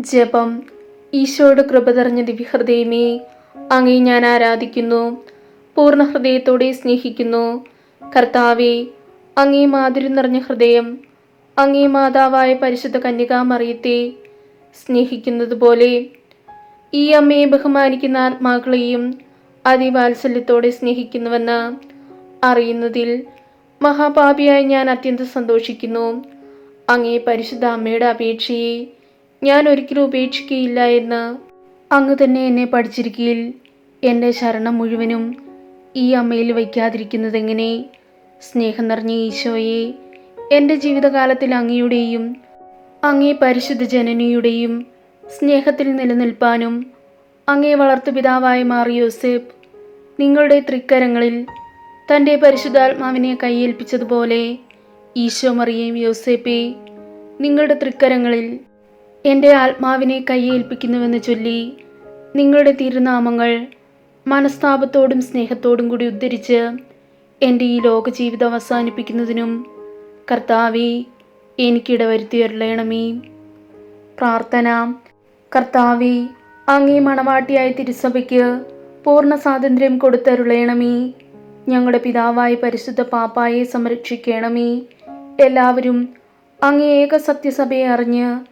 ജപം. ഈശോയുടെ കൃപ തെറിഞ്ഞ ദിവ്യഹൃദയമേ അങ്ങേ ഞാൻ ആരാധിക്കുന്നു പൂർണ ഹൃദയത്തോടെ സ്നേഹിക്കുന്നു. കർത്താവെ അങ്ങേ മാതിരി നിറഞ്ഞ ഹൃദയം അങ്ങേ മാതാവായ പരിശുദ്ധ കന്യകാമറിയത്തെ സ്നേഹിക്കുന്നത് പോലെ ഈ അമ്മയെ ബഹുമാനിക്കുന്ന ആത്മാക്കളെയും അതിവാത്സല്യത്തോടെ സ്നേഹിക്കുന്നുവെന്ന് അറിയുന്നതിൽ മഹാപാപിയായി ഞാൻ അത്യന്തം സന്തോഷിക്കുന്നു. അങ്ങേ പരിശുദ്ധ അമ്മയുടെ അപേക്ഷയെ ഞാൻ ഒരിക്കലും ഉപേക്ഷിക്കുകയില്ല എന്ന് അങ്ങ് തന്നെ എന്നെ പഠിച്ചിരിക്കയിൽ. എന്റെ ശരണം മുഴുവനും ഈ അമ്മയിൽ വയ്ക്കാതിരിക്കുന്നതെങ്ങനെ? സ്നേഹം നിറഞ്ഞ ഈശോയെ എന്റെ ജീവിതകാലത്തിൽ അങ്ങയുടെയും അങ്ങേ പരിശുദ്ധ ജനനിയുടെയും സ്നേഹത്തിൽ നിലനിൽപ്പാനും അങ്ങേ വളർത്തു മാറി മാറിയോസേപ്പ് നിങ്ങളുടെ തൃക്കരങ്ങളിൽ തന്റെ പരിശുദ്ധാത്മാവിനെ കൈയേൽപ്പിച്ചതുപോലെ ഈശോ മറിയേയും യോസേപ്പെ നിങ്ങളുടെ തൃക്കരങ്ങളിൽ എന്റെ ആത്മാവിനെ കൈയേൽപ്പിക്കുന്നുവെന്ന് ചൊല്ലി നിങ്ങളുടെ തിരുനാമങ്ങൾ മനസ്താപത്തോടും സ്നേഹത്തോടും കൂടി ഉദ്ധരിച്ച് എന്റെ ഈ ലോക ജീവിതം അവസാനിപ്പിക്കുന്നതിനും കർത്താവെ എനിക്കിട വരുത്തിയരുളയണമേ പ്രാർത്ഥന. കർത്താവെ അങ്ങേ മണവാട്ടിയായ തിരുസഭയ്ക്ക് പൂർണ സ്വാതന്ത്ര്യം കൊടുത്തരുളയണമേ ഞങ്ങളുടെ പിതാവായ പരിശുദ്ധ പാപ്പായെ സംരക്ഷിക്കണമേ. എല്ലാവരും അങ്ങേ ഏക സത്യസഭയെ അറിഞ്ഞ്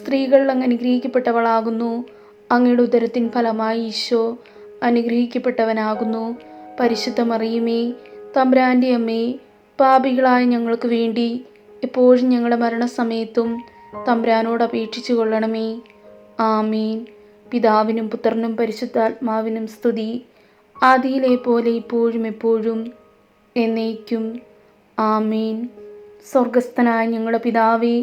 സ്ത്രീകൾ അങ്ങ് അനുഗ്രഹിക്കപ്പെട്ടവളാകുന്നു. അങ്ങയുടെ ഉദരത്തിൻ ഫലമായി ഈശോ അനുഗ്രഹിക്കപ്പെട്ടവനാകുന്നു. പരിശുദ്ധ മറിയുമേ തമ്പ്രാന്റെ അമ്മേ പാപികളായ ഞങ്ങൾക്ക് വേണ്ടി എപ്പോഴും ഞങ്ങളുടെ മരണസമയത്തും തമ്പ്രാനോട് അപേക്ഷിച്ചു കൊള്ളണമേ. ആമീൻ. പിതാവിനും പുത്രനും പരിശുദ്ധാത്മാവിനും സ്തുതി. ആദിയിലെ പോലെ ഇപ്പോഴും എപ്പോഴും എന്നേക്കും. ആമീൻ. സ്വർഗസ്ഥനായ ഞങ്ങളുടെ പിതാവേ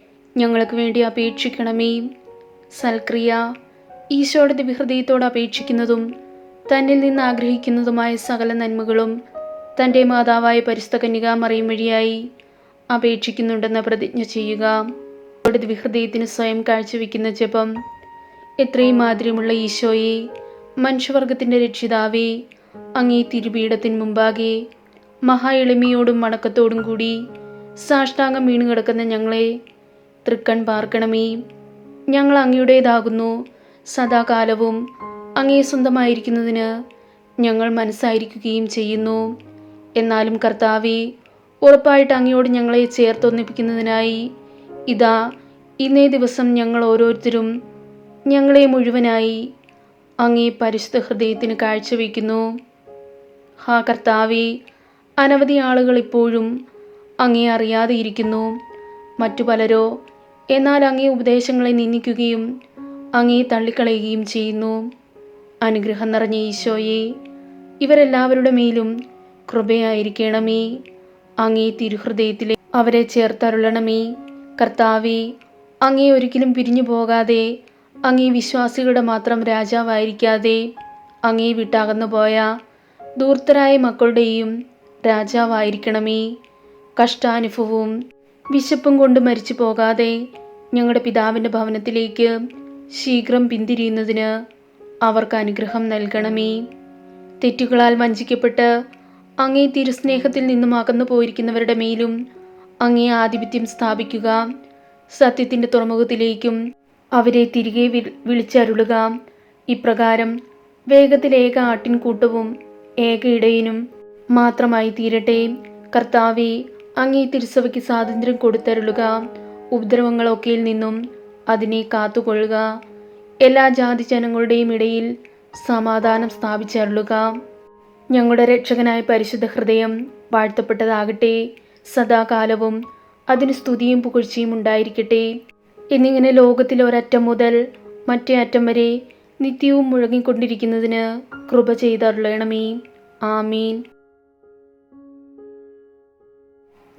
ഞങ്ങൾക്ക് വേണ്ടി അപേക്ഷിക്കണമേ. സൽക്രിയ ഈശോയുടെ ദിവ്യഹൃദയത്തോട് അപേക്ഷിക്കുന്നതും തന്നിൽ നിന്ന് ആഗ്രഹിക്കുന്നതുമായ സകല നന്മകളും തന്റെ മാതാവായ പരിസ്ഥ കന്യകാ മറിയും വഴിയായി അപേക്ഷിക്കുന്നുണ്ടെന്ന് പ്രതിജ്ഞ ചെയ്യുക. അവരുടെ വിഹൃദയത്തിന് സ്വയം കാഴ്ചവെക്കുന്ന ജപം എത്രയും മാതിരിയുമുള്ള ഈശോയെ മനുഷ്യവർഗത്തിന്റെ രക്ഷിതാവേ അങ്ങേ തിരുപീഠത്തിന് മുമ്പാകെ മഹാ എളിമയോടും മണക്കത്തോടും കൂടി സാഷ്ടാംഗം വീണു കിടക്കുന്ന ഞങ്ങളെ തൃക്കൺ പാർക്കണമേ. ഞങ്ങൾ അങ്ങയുടേതാകുന്നു. സദാകാലവും അങ്ങേ സ്വന്തമായിരിക്കുന്നതിന് ഞങ്ങൾ മനസ്സായിരിക്കുകയും ചെയ്യുന്നു. എന്നാലും കർത്താവെ ഉറപ്പായിട്ട് അങ്ങയോട് ഞങ്ങളെ ചേർത്തൊന്നിപ്പിക്കുന്നതിനായി ഇതാ ഇന്നേ ദിവസം ഞങ്ങൾ ഓരോരുത്തരും ഞങ്ങളെ മുഴുവനായി അങ്ങേ പരിശുദ്ധ ഹൃദയത്തിന് കാഴ്ചവെക്കുന്നു. ഹാ കർത്താവെ അനവധി ആളുകൾ ഇപ്പോഴും അങ്ങേ അറിയാതെ ഇരിക്കുന്നു. മറ്റു പലരോ എന്നാൽ അങ്ങേ ഉപദേശങ്ങളെ നിന്ദിക്കുകയും അങ്ങേ തള്ളിക്കളയുകയും ചെയ്യുന്നു. അനുഗ്രഹം നിറഞ്ഞ ഈശോയെ ഇവരെല്ലാവരുടെ മേലും കൃപയായിരിക്കണമേ. അങ്ങേ തിരുഹൃദയത്തിലെ അവരെ ചേർത്തരുളണമേ. കർത്താവെ അങ്ങേ ഒരിക്കലും പിരിഞ്ഞു പോകാതെ അങ്ങേ വിശ്വാസികളുടെ മാത്രം രാജാവായിരിക്കാതെ അങ്ങേ വിട്ടകന്നു പോയ ദൂർത്തരായ മക്കളുടെയും രാജാവായിരിക്കണമേ. കഷ്ടാനുഭവവും വിശപ്പും കൊണ്ട് മരിച്ചു പോകാതെ ഞങ്ങളുടെ പിതാവിന്റെ ഭവനത്തിലേക്ക് ശീഘ്രം പിന്തിരിയുന്നതിന് അവർക്ക് അനുഗ്രഹം നൽകണമേ. തെറ്റുകളാൽ വഞ്ചിക്കപ്പെട്ട് അങ്ങേ തിരുസ്നേഹത്തിൽ നിന്നും അകന്നു പോയിരിക്കുന്നവരുടെ മേലും അങ്ങേ ആധിപത്യം സ്ഥാപിക്കുക. സത്യത്തിന്റെ തുറമുഖത്തിലേക്കും അവരെ തിരികെ വിളിച്ചരുളുക. ഇപ്രകാരം വേഗത്തിൽ ഏക ആട്ടിൻകൂട്ടവും ഏക ഇടയനും മാത്രമായി തീരട്ടെ കർത്താവെ അങ്ങേ തിരുസഭയ്ക്ക് സ്വാതന്ത്ര്യം കൊടുത്തരുളുക. ഉപദ്രവങ്ങളൊക്കെയിൽ നിന്നും അതിനെ കാത്തുകൊള്ളുക. എല്ലാ ജാതി ജനങ്ങളുടെയും ഇടയിൽ സമാധാനം സ്ഥാപിച്ചരുളുക. ഞങ്ങളുടെ രക്ഷകനായ പരിശുദ്ധ ഹൃദയം വാഴ്ത്തപ്പെട്ടതാകട്ടെ. സദാകാലവും അതിന് സ്തുതിയും പുകഴ്ചയും ഉണ്ടായിരിക്കട്ടെ. എന്നിങ്ങനെ ലോകത്തിൽ ഒരറ്റം മുതൽ മറ്റേ അറ്റം വരെ നിത്യവും മുഴങ്ങിക്കൊണ്ടിരിക്കുന്നതിന് കൃപ ചെയ്തരുളണമേ. ആമീൻ.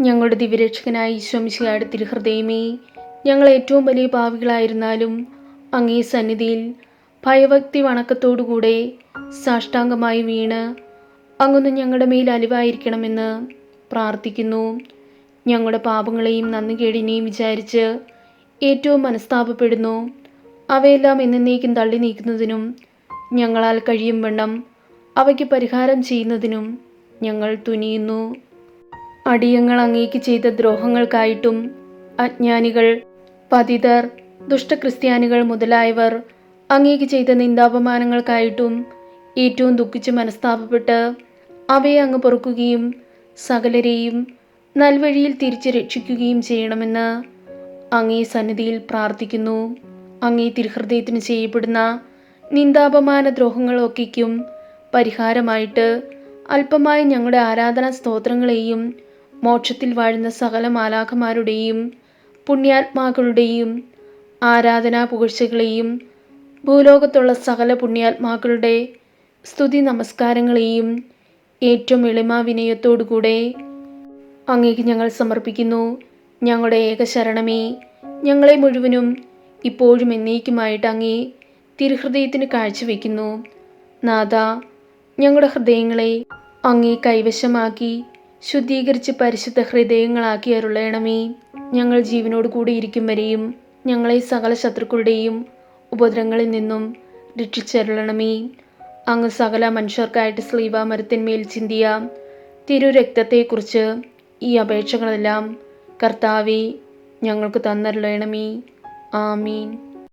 ഞങ്ങളുടെ ദിവ്യരക്ഷകനായ ഈശ്വമിശിയുടെ തിരുഹൃദയമേ ഞങ്ങൾ ഏറ്റവും വലിയ പാവികളായിരുന്നാലും അങ്ങേ സന്നിധിയിൽ ഭയഭക്തി വണക്കത്തോടുകൂടെ സാഷ്ടാംഗമായി വീണ് അങ്ങൊന്ന് ഞങ്ങളുടെ മേൽ അലിവായിരിക്കണമെന്ന് പ്രാർത്ഥിക്കുന്നു. ഞങ്ങളുടെ പാപങ്ങളെയും നന്ദികേടിനെയും വിചാരിച്ച് ഏറ്റവും മനസ്താപപ്പെടുന്നു. അവയെല്ലാം എന്നേക്കും തള്ളി നീക്കുന്നതിനും ഞങ്ങളാൽ കഴിയും വണ്ണം അവയ്ക്ക് പരിഹാരം ചെയ്യുന്നതിനും ഞങ്ങൾ തുനിയുന്നു. അടിയങ്ങൾ അങ്ങേക്ക് ചെയ്ത ദ്രോഹങ്ങൾക്കായിട്ടും അജ്ഞാനികൾ പതിതർ ദുഷ്ടക്രിസ്ത്യാനികൾ മുതലായവർ അങ്ങേക്ക് ചെയ്ത നിന്ദാപമാനങ്ങൾക്കായിട്ടും ഏറ്റവും ദുഃഖിച്ച് മനസ്താപപ്പെട്ട് അവയെ അങ്ങ് പൊറുക്കുകയും സകലരെയും നൽവഴിയിൽ തിരിച്ച് രക്ഷിക്കുകയും ചെയ്യണമെന്ന് അങ്ങേ സന്നിധിയിൽ പ്രാർത്ഥിക്കുന്നു. അങ്ങേ തിരുഹൃദയത്തിന് ചെയ്യപ്പെടുന്ന നിന്ദാപമാന ദ്രോഹങ്ങളൊക്കെയ്ക്കും പരിഹാരമായിട്ട് അല്പമായി ഞങ്ങളുടെ ആരാധനാ സ്തോത്രങ്ങളെയും മോക്ഷത്തിൽ വാഴുന്ന സകല മാലാഖമാരുടെയും പുണ്യാത്മാക്കളുടെയും ആരാധനാ പുകഴ്ചകളെയും ഭൂലോകത്തുള്ള സകല പുണ്യാത്മാക്കളുടെ സ്തുതി നമസ്കാരങ്ങളെയും ഏറ്റവും എളിമ വിനയത്തോടുകൂടെ അങ്ങേക്ക് ഞങ്ങൾ സമർപ്പിക്കുന്നു. ഞങ്ങളുടെ ഏകശരണമേ ഞങ്ങളെ മുഴുവനും ഇപ്പോഴും എന്നേക്കുമായിട്ട് അങ്ങേ തിരുഹൃദയത്തിന് കാഴ്ചവെക്കുന്നു. നാഥ ഞങ്ങളുടെ ഹൃദയങ്ങളെ അങ്ങേ കൈവശമാക്കി ശുദ്ധീകരിച്ച് പരിശുദ്ധ ഹൃദയങ്ങളാക്കി അരുളയണമേ ഞങ്ങൾ ജീവനോട് കൂടി ഇരിക്കും വരെയും ഞങ്ങളെ സകല ശത്രുക്കളുടെയും ഉപദ്രവങ്ങളിൽ നിന്നും രക്ഷിച്ചരുളണമേ. അങ്ങ് സകല മനുഷ്യർക്കായിട്ട് സ്ലീവ മരത്തിന്മേൽ ചിന്തിയ തിരുരക്തത്തെക്കുറിച്ച് ഈ അപേക്ഷകളെല്ലാം കർത്താവെ ഞങ്ങൾക്ക് തന്നരുളയണമേ ആമീൻ.